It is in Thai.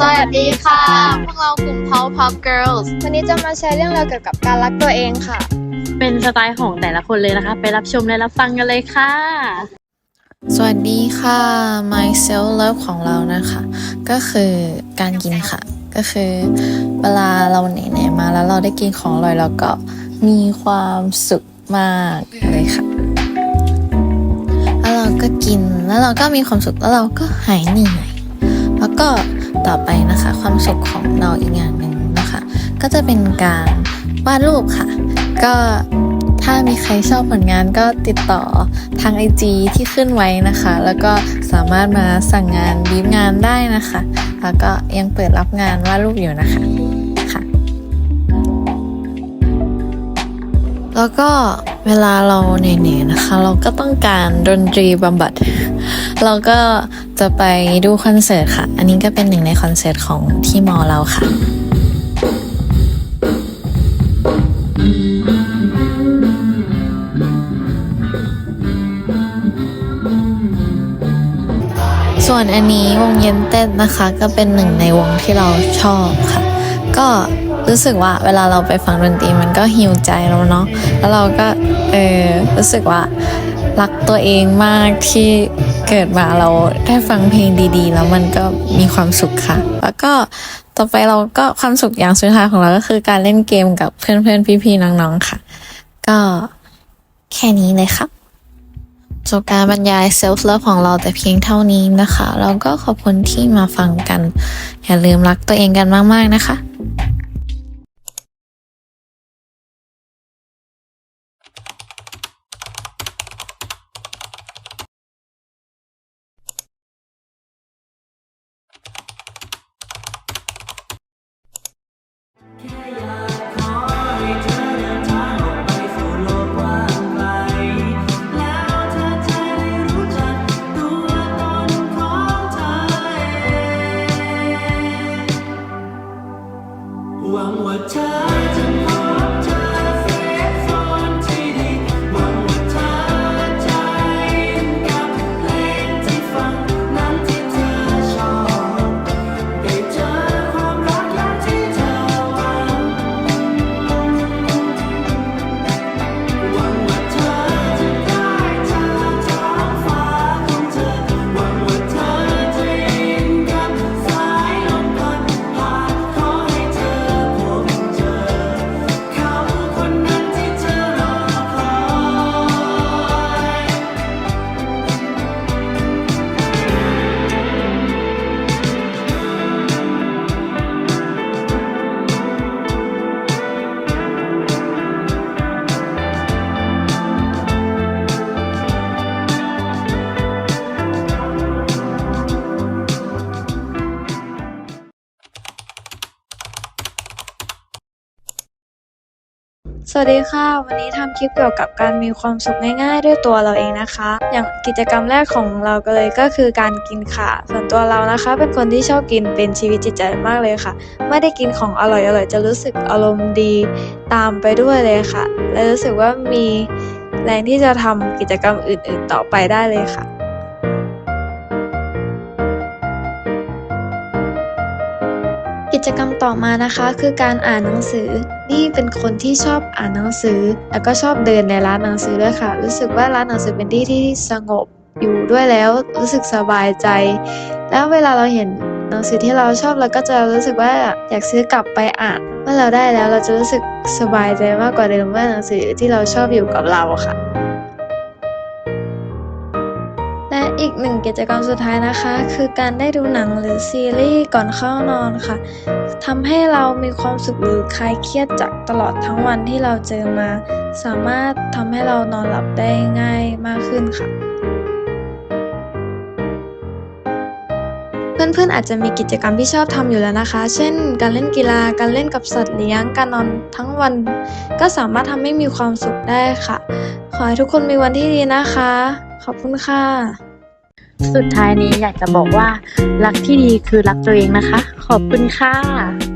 สวัสดีค่ะ พวกเรากลุ่ม Power Pop Girls วันนี้จะมาแชร์เรื่องราวเกี่ยวกับการรักตัวเองค่ะ เป็นสไตล์ของแต่ละคนเลยนะคะ ไปรับชมและรับฟังกันเลยค่ะ สวัสดีค่ะ my self love ของเรานะคะ ก็คือการกินค่ะ ก็คือเวลาเราเหนื่อยๆมาแล้วเราได้กินของอร่อยเราก็มีความสุขมากเลยค่ะแล้วเราก็กินแล้วเราก็มีความสุขแล้วเราก็หายเหนื่อยแล้วก็ ต่อไปนะคะ ความสุขของเราอีกอย่างหนึ่งนะคะ ก็จะเป็นการวาดรูปค่ะ ก็ถ้ามีใครชอบผลงานก็ติดต่อทาง IG ที่ขึ้นไว้นะคะ แล้วก็สามารถมาสั่งงานบีบงานได้นะคะ แล้วก็ยังเปิดรับงานวาดรูปอยู่นะคะค่ะ แล้วก็เวลาเราเหนื่อยๆนะคะ เราก็ต้องการดนตรีบำบัด เราก็จะไปดูคอนเสิร์ตค่ะ อันนี้ก็เป็นหนึ่งในคอนเสิร์ตของที่มอเราค่ะส่วนอันนี้วงเย็นเต้นนะคะ ก็เป็นหนึ่งในวงที่เราชอบค่ะ ก็รู้สึกว่าเวลาเราไปฟังดนตรีมันก็ฮิวใจเราเนาะแล้วเราก็เออรู้สึกว่ารักตัวเองมากที่ เกิดมาเราได้ฟังเพลงดีๆ แล้วมันก็มีความสุขค่ะ แล้วก็ต่อไปเราก็ความสุขอย่างสุดท้ายของเราก็คือการเล่นเกมกับเพื่อนๆพี่ๆน้องๆค่ะ ก็แค่นี้เลยค่ะจบการบรรยาย self love ของเราแต่เพียงเท่านี้นะคะแล้วก็ขอบคุณที่มาฟังกัน อย่าลืมรักตัวเองกันมาก ๆ นะคะ หวังว่าเธอจะ สวัสดีค่ะ วันนี้ทำคลิปเกี่ยวกับการมีความสุขง่ายๆ ด้วยตัวเราเองนะคะ อย่างกิจกรรมแรกของเราก็เลยก็คือการกินค่ะ ส่วนตัวเรานะคะ เป็นคนที่ชอบกินเป็นชีวิตจิตใจมากเลยค่ะ ไม่ได้กินของอร่อยๆจะรู้สึกอารมณ์ดีตามไปด้วยเลยค่ะ และรู้สึกว่ามีแรงที่จะทำกิจกรรมอื่นๆ ต่อไปได้เลยค่ะ กิจกรรมต่อมานะคะคือการอ่านหนังสือ นี่เป็นคนที่ชอบอ่านหนังสือ แล้วก็ชอบเดินในร้านหนังสือด้วยค่ะ รู้สึกว่าร้านหนังสือเป็นที่ที่สงบอยู่ด้วยแล้วรู้สึกสบายใจ แล้วเวลาเราเห็นหนังสือที่เราชอบเราก็จะรู้สึกว่าอยากซื้อกลับไปอ่านเมื่อเราได้แล้วเราจะรู้สึกสบายใจมากกว่าเดิมว่าหนังสือที่เราชอบอยู่กับเราค่ะ หนึ่งกิจกรรมสุดท้ายนะคะ คือการได้ดูหนังหรือซีรีส์ก่อนเข้านอนค่ะทำให้เรามีความสุขหรือคลายเครียดจากตลอดทั้งวันที่เราเจอมา สามารถทำให้เรานอนหลับได้ง่ายมากขึ้นค่ะ เพื่อนๆอาจจะมีกิจกรรมที่ชอบทำอยู่แล้วนะคะ เช่น การเล่นกีฬาการเล่นกับสัตว์เลี้ยงการนอนทั้งวัน ก็สามารถทำให้มีความสุขได้ค่ะ ขอให้ทุกคนมีวันที่ดีนะคะ ขอบคุณค่ะ สุดท้ายนี้อยากจะบอกว่า รักที่ดีคือรักตัวเองนะคะ ขอบคุณค่ะ